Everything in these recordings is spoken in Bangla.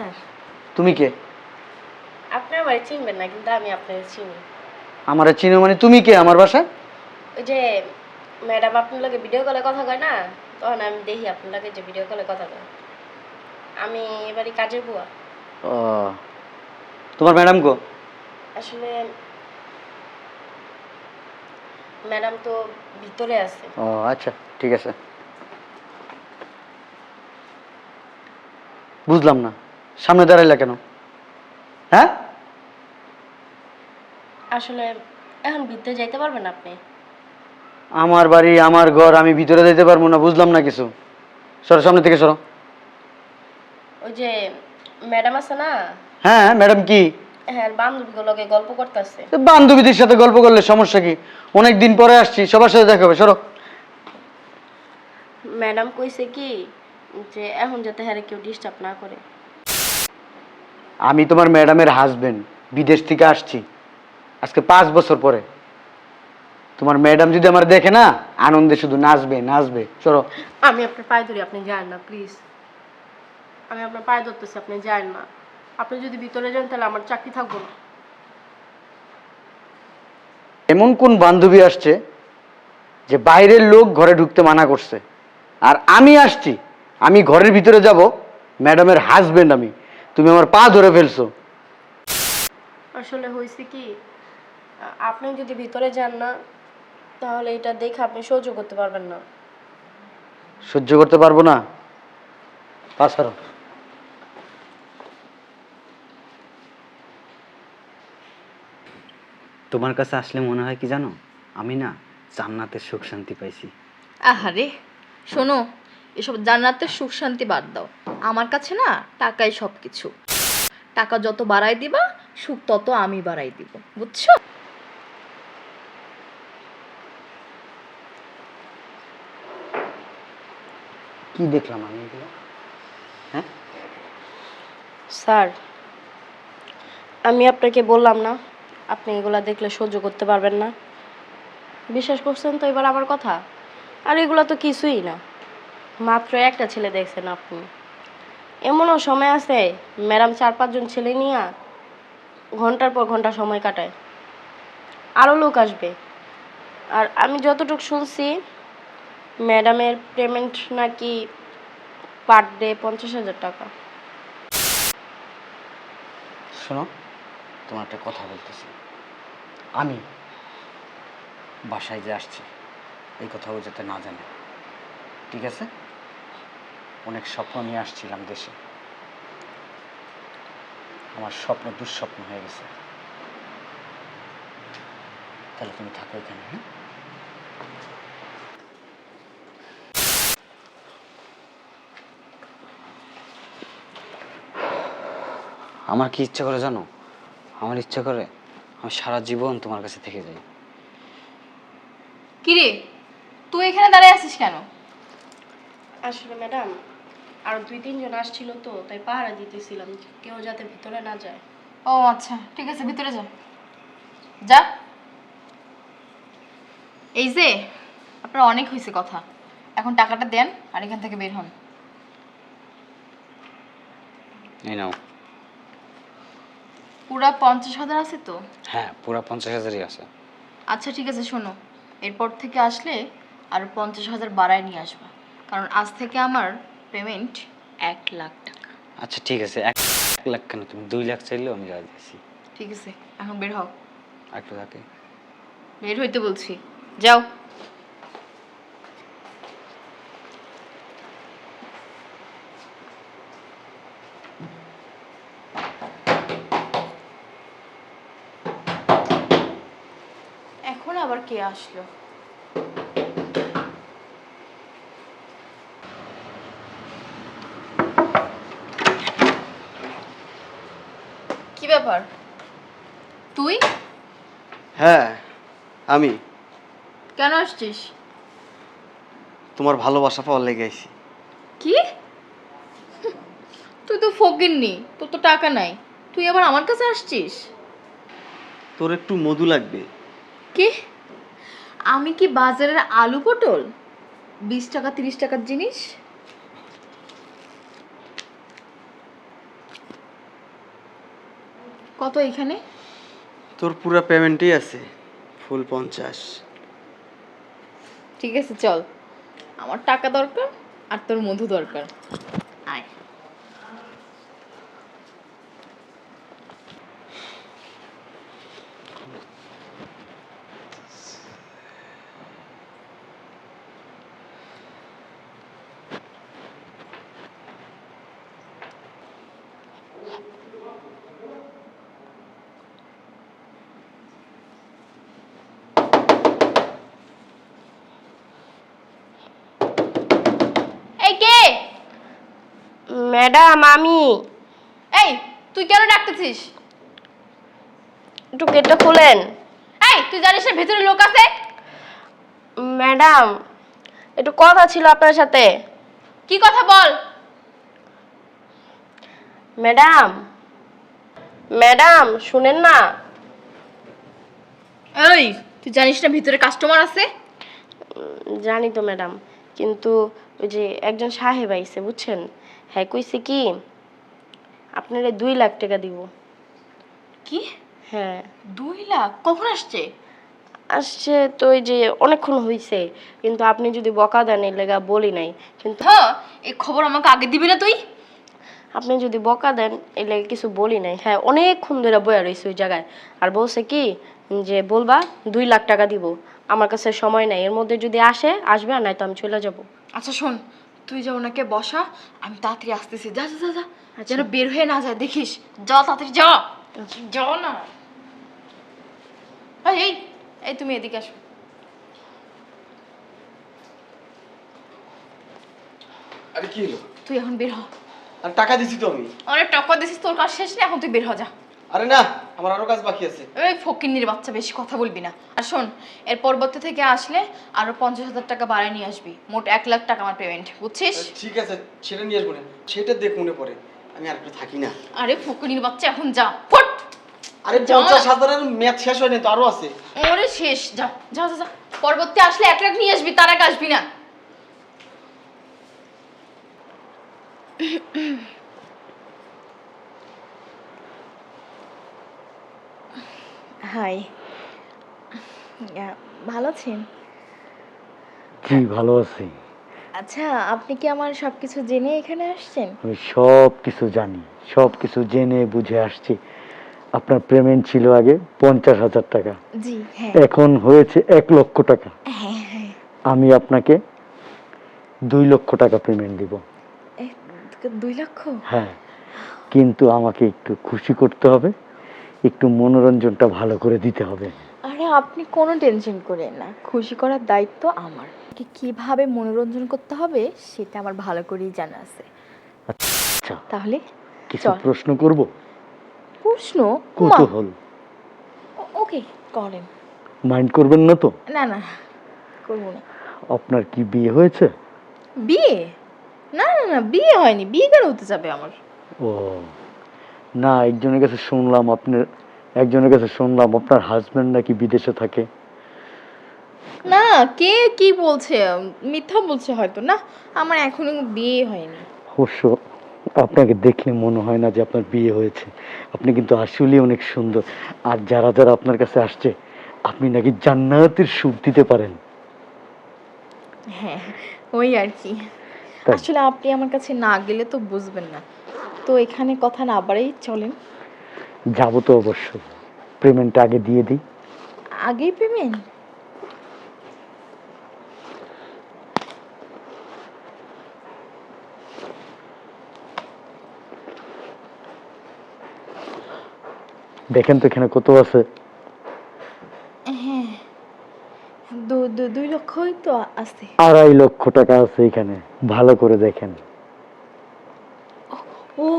স্যার। তুমি কে? আপনি আমার চিনবেন না কিন্তু আমি আপনাকে চিনি। আমার চিনো মানে তুমি কে আমার বাসায়? ওই যে ম্যাডাম আপনার লগে ভিডিও কলে কথা কয় না তখন আমি দেখি আপনার লগে যে ভিডিও কলে কথা কয়। আমি এবারে কাজের বুয়া। ও। তোমার ম্যাডাম গো আসলে ম্যাডাম তো ভিতরে আছে। ও আচ্ছা ঠিক আছে। বুঝলাম না। সামনে দাঁড়াইলা কেন? হ্যাঁ? আসলে এখন ভিতরে যাইতে পারবেন আপনি? আমার বাড়ি আমার ঘর আমি ভিতরে যেতে পারব না বুঝলাম না কিছু। সরো সামনে থেকে সরো। ওই যে ম্যাডাম আছে না? হ্যাঁ ম্যাডাম কি? হ্যাঁ বান্ধবীগুলোকে গল্প করতেছে। তো বান্ধবীদের সাথে গল্প করলে সমস্যা কি? অনেক দিন পরে আসছি সবার সাথে দেখা হবে সরো। ম্যাডাম কইছে কি যে এখন যাতে হ্যারে কেউ ডিস্টার্ব না করে। আমি তোমার ম্যাডামের হাজবেন্ড বিদেশ থেকে আসছি। আজকে পাঁচ বছর পরে। তোমার ম্যাডাম যদি আমার দেখে না আনন্দে শুধু নাচবে নাচবে। চলো। আমি আপনার পায়ে ধরি আপনি যান না প্লিজ আমি আপনার পায়ে ধরতেছি আপনি যান না। আপনি যদি ভিতরে যান তাহলে আমার চাকরি থাকব না। এমন কোন বান্ধবী আসছে যে বাইরের লোক ঘরে ঢুকতে মানা করছে? আর আমি আসছি আমি ঘরের ভিতরে যাব ম্যাডামের হাজবেন্ড আমি। তুমি আমার পা ধরে ফেলছো। আসলে হয়েছে কি আপনি যদি ভিতরে যান না তাহলে এটা দেখে আপনি সহ্য করতে পারবেন না। সহ্য করতে পারব না? পাশারো তোমার কাছে আসলে মনে হয় কি জানো? আমি না জান্নাতের সুখ শান্তি পাইছি। আহারে শোনো এসব জান্নাতের সুখ শান্তি বাদ দাও। আমার কাছে না টাকাই সব কিছু টাকা যত বাড়াই দিবা সুখ তত আমি বাড়াই দিব বুঝছ? কি দেখলাম আমি এগুলো? হ্যাঁ? স্যার আমি আপনাকে বললাম না আপনি এগুলা দেখলে সহ্য করতে পারবেন না। বিশ্বাস করছেন তো এবার আমার কথা? আর এগুলো তো কিছুই না। মাত্র একটা ছেলে দেখছেন আপনি। এমনও সময় আছে, ম্যাডাম চার পাঁচজন ছেলে নিয়ে ঘণ্টার পর ঘণ্টা সময় কাটায়। আরও লোক আসবে। আর আমি যতটুকু শুনছি, ম্যাডামের পেমেন্ট নাকি পার ডে পঞ্চাশ হাজার টাকা। শোনো, তোমার একটা কথা বলতেছি। আমি বাসায় যে আসছি, এই কথাও যাতে না জানে। ঠিক আছে? অনেক স্বপ্ন নিয়ে আসছিলাম দেশে। আমার স্বপ্ন দুঃস্বপ্ন হয়ে গেছে। তাহলে তুমি থাকো এখানে হ্যাঁ? আমার কি ইচ্ছা করে জানো? আমার ইচ্ছা করে আমি সারা জীবন তোমার কাছে থেকে যাই। কিরে তুই এখানে দাঁড়িয়ে আছিস কেন? আসলে ম্যাডাম আর দুই তিনজন আসছিল তো তাই পাহারা দিতেছিলাম কেউ যাতে ভিতরে না যায়। ও আচ্ছা ঠিক আছে ভিতরে যা। যা। এই যে আপনার অনেক হয়েছে কথা। এখন টাকাটা দেন আর এখান থেকে বের হন। এই নাও। পুরা পঞ্চাশ হাজার আছে তো? হ্যাঁ পুরা পঞ্চাশ হাজারই আছে। আচ্ছা ঠিক আছে শোনো। এরপর থেকে আসলে আর পঞ্চাশ হাজার বাড়ায় নিয়ে আসবা। কারণ আজ থেকে আমার পেমেন্ট এক লাখ টাকা। আচ্ছা ঠিক আছে এক লাখ কেন? তুমি দুই লাখ চাইলেও আমি রাজি আছি ঠিক আছে এখন বের হও। একটু থাকে। বের হইতে বলছি। যাও। এখন আবার কে আসলো? ব্যাপার? তুই? হ্যাঁ আমি। কেন আসছিস? তোমার ভালোবাসা পাওয়ার লেগে আইছি। কি? তুই তো ফকির নি তোর তো টাকা নাই। তুই আবার আমার কাছে আসছিস? তোর একটু মধু লাগবে। কি? আমি কি বাজারের আলু পটল? বিশ টাকা তিরিশ টাকার জিনিস? কত এখানে? তোর পুরো পেমেন্টই আছে ফুল পঞ্চাশ। ঠিক আছে চল। আমার টাকা দরকার আর তোর মধু দরকার। আয় এই কে ম্যাডাম আমি। এই তুই কেন ডাকতেছিস? একটু গেটটা খুলেন। এই তুই জানিস না ভেতরে লোক আছে? ম্যাডাম একটু কথা ছিল আপনার সাথে। কি কথা বল? ম্যাডাম ম্যাডাম শুনেন না। এই তুই জানিস না ভিতরে কাস্টমার আছে? জানি তো ম্যাডাম কিন্তু ওই যে একজন সাহেব আইছে বুঝছেন? হ্যাঁ কইছে কি আপনারে দুই লাখ টাকা দিব। কি? হ্যাঁ। দুই লাখ? কখন আসছে? আসছে তো ওই যে অনেকক্ষণ হইছে কিন্তু আপনি যদি বকা দেন এর লেগা বলি নাই কিন্তু হ্যাঁ এই খবর আমাকে আগে দিবি না তুই? আপনি যদি বকা দেন এর লেগে কিছু বলি নাই হ্যাঁ অনেকক্ষণ ধরে বয়া রয়েছে ওই জায়গায়। আর বলছে কি যে বলবা দুই লাখ টাকা দিব আমার কাছে সময় নাই এর মধ্যে যদি আসে আসবে আর নাই তো আমি চলে যাব। আচ্ছা শোন তুই যা ওনাকে বসা আমি তাড়াতাড়ি আসতেছি। যা যা যা যা। যেন বের হয়ে না যায় দেখিস। যা তাড়াতাড়ি যা। যাও না। এই, এই এই তুমি এদিকে আসো। আরে কি হলো? তুই এখন বের হ। আর টাকা দিছি তো আমি। অনেক টাকা দিছিস তোর কাজ শেষ নেই এখন তুই বের হ যা। আরে না। আমার আরও কাজ বাকি আছে। এই ফকিন্নির বাচ্চা বেশি কথা বলবি না। আর শোন এর পরবর্তী থেকে আসলে আরও পঞ্চাশ হাজার টাকা বাড়ায় নিয়ে আসবি। মোট এক লাখ টাকা আমার পেমেন্ট বুঝছিস? ঠিক আছে সেটা নিয়ে আসব না। সেটা দেখ মনে পড়ে। আমি আর একটু থাকি না। আরে ফকিন্নির বাচ্চা এখন যা ফট আরে। পঞ্চাশ হাজারের ম্যাচ শেষ হয়নি তো আরও আছে। ওরে শেষ যা যা যা যা। পরবর্তী আসলে এক লাখ নিয়ে আসবি তার আগে আসবি না। হাই ভালো আছেন? জি ভালো আছি। আচ্ছা আপনি কি আমার সবকিছু জেনে এখানে আসছেন? আমি সব কিছু জানি সব কিছু জেনে বুঝে আসছি। আপনার পেমেন্ট ছিল আগে পঞ্চাশ হাজার টাকা। জি হ্যাঁ। এখন হয়েছে এক লক্ষ টাকা। হ্যাঁ হ্যাঁ। আমি আপনাকে দুই লক্ষ টাকা পেমেন্ট দিব। দুই লক্ষ? হ্যাঁ কিন্তু আমাকে একটু খুশি করতে হবে। একটু মনোরঞ্জনটা ভালো করে দিতে হবে। আরে আপনি কোনো টেনশন করেন না। খুশি করার দায়িত্ব আমার। কি কীভাবে মনোরঞ্জন করতে হবে সেটা আমার ভালো করেই জানা আছে। আচ্ছা তাহলে কিছু প্রশ্ন করব? প্রশ্ন? কৌতূহল। ওকে করেন। মাইন্ড করবেন না তো? না না করব না। আপনার কি বিয়ে হয়েছে? বিয়ে? না না না বিয়ে হয়নি। বিয়ে কেন হতে যাবে আমার। ও না একজনের কাছে শুনলাম আপনার একজনের কাছে শুনলাম আপনার হাজবেন্ড নাকি বিদেশে থাকে। না কে কি বলছে? মিথ্যা বলছে হয়তো না? আমার এখনও বিয়ে হয়নি। অবশ্য আপনাকে দেখলে মনে হয় না যে আপনার বিয়ে হয়েছে। আপনি কিন্তু আসলেই অনেক সুন্দর। আর যারা যারা আপনার কাছে আসছে আপনি নাকি জান্নাতের সুখ দিতে পারেন। হ্যাঁ ওই আর কি। আসলে আপনি আমার কাছে না গেলে তো বুঝবেন না। তো এখানে কথা না বাড়াই চলেন। যাব তো অবশ্যই পেমেন্টটা আগে দিয়ে দিই। আগেই পেমেন্ট? দেখেন তো এখানে কত আছে। হ্যাঁ দুই লক্ষই তো আছে। আড়াই লক্ষ টাকা আছে এখানে। ভালো করে দেখেন ও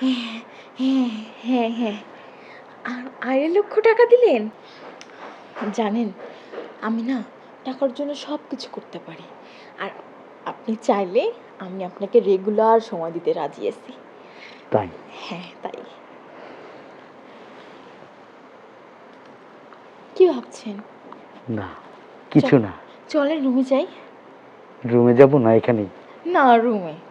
হ্যাঁ হ্যাঁ হ্যাঁ। আর আড়াই লক্ষ টাকা দিলেন? জানেন আমি না টাকার জন্য সব কিছু করতে পারি। আর আপনি চাইলে আমি আপনাকে রেগুলার সময় দিতে রাজি আছি। তাই? হ্যাঁ তাই। কি ভাবছেন? না কিছু না। চলে রুমে যাই। রুমে যাব না এখানেই? না রুমে।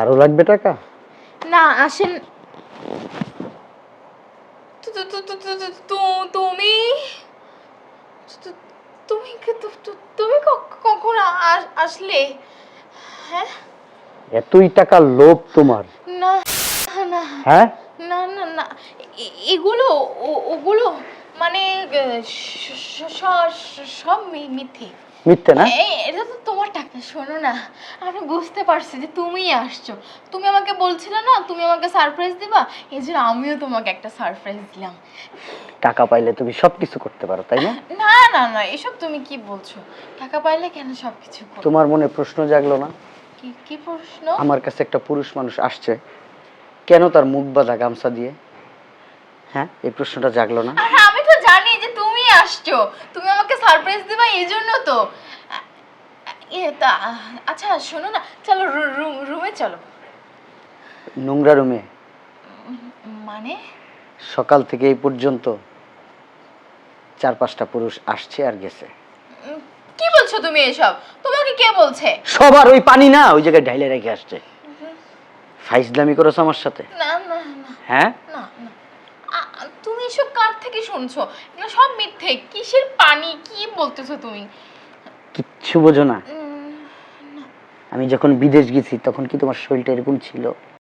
আরও লাগবে টাকা? না আসেন। তুমি? তুমি তুমি কখন আসলে? হ্যাঁ? এতই টাকা লোভ তোমার। না না হ্যাঁ? না না না। এগুলো ওগুলো মানে সব মিথ্যে। মিথ্যে না? এই এটা তো তোমার টাকা শোনো না। আমি বুঝতে পারছি যে তুমিই আসছো। তুমি আমাকে বলছিলে না তুমি আমাকে সারপ্রাইজ দিবা? এই জন্য আমিও তোমাকে একটা সারপ্রাইজ দিলাম। টাকা পাইলে তুমি সব কিছু করতে পারো তাই না? না না না এসব তুমি কি বলছো? টাকা পাইলে কেন সব কিছু তোমার মনে প্রশ্ন জাগলো না? কি কি প্রশ্ন? আমার কাছে একটা পুরুষ মানুষ আসছে। কেন তার মুখ বাঁধা গামছা দিয়ে? হ্যাঁ এই প্রশ্নটা জাগলো না? আমি তো জানি যে তুমি আসছো। তুমি সারপ্রাইজ দিবা এই জন্য তো? আচ্ছা শোনো না চলো রুমে চলো। নোংরা রুমে? মানে? সকাল থেকে এই পর্যন্ত চার পাঁচটা পুরুষ আসছে আর গেছে। কি বলছো তুমি এসব? তোমাকে কে বলছে? সবার ওই পানি না ওই জায়গায় ঢাইলে রেখে আসছে। ফাইজলামি করেছ আমার সাথে? না না না। হ্যাঁ? না না। এসব কার থেকে শুনছো? এগুলো সব মিথ্যে। কিসের পানি? কি বলতেছো তুমি? কিচ্ছু বোঝো না। আমি যখন বিদেশ গেছি তখন কি তোমার শরীরটা এরকম ছিল?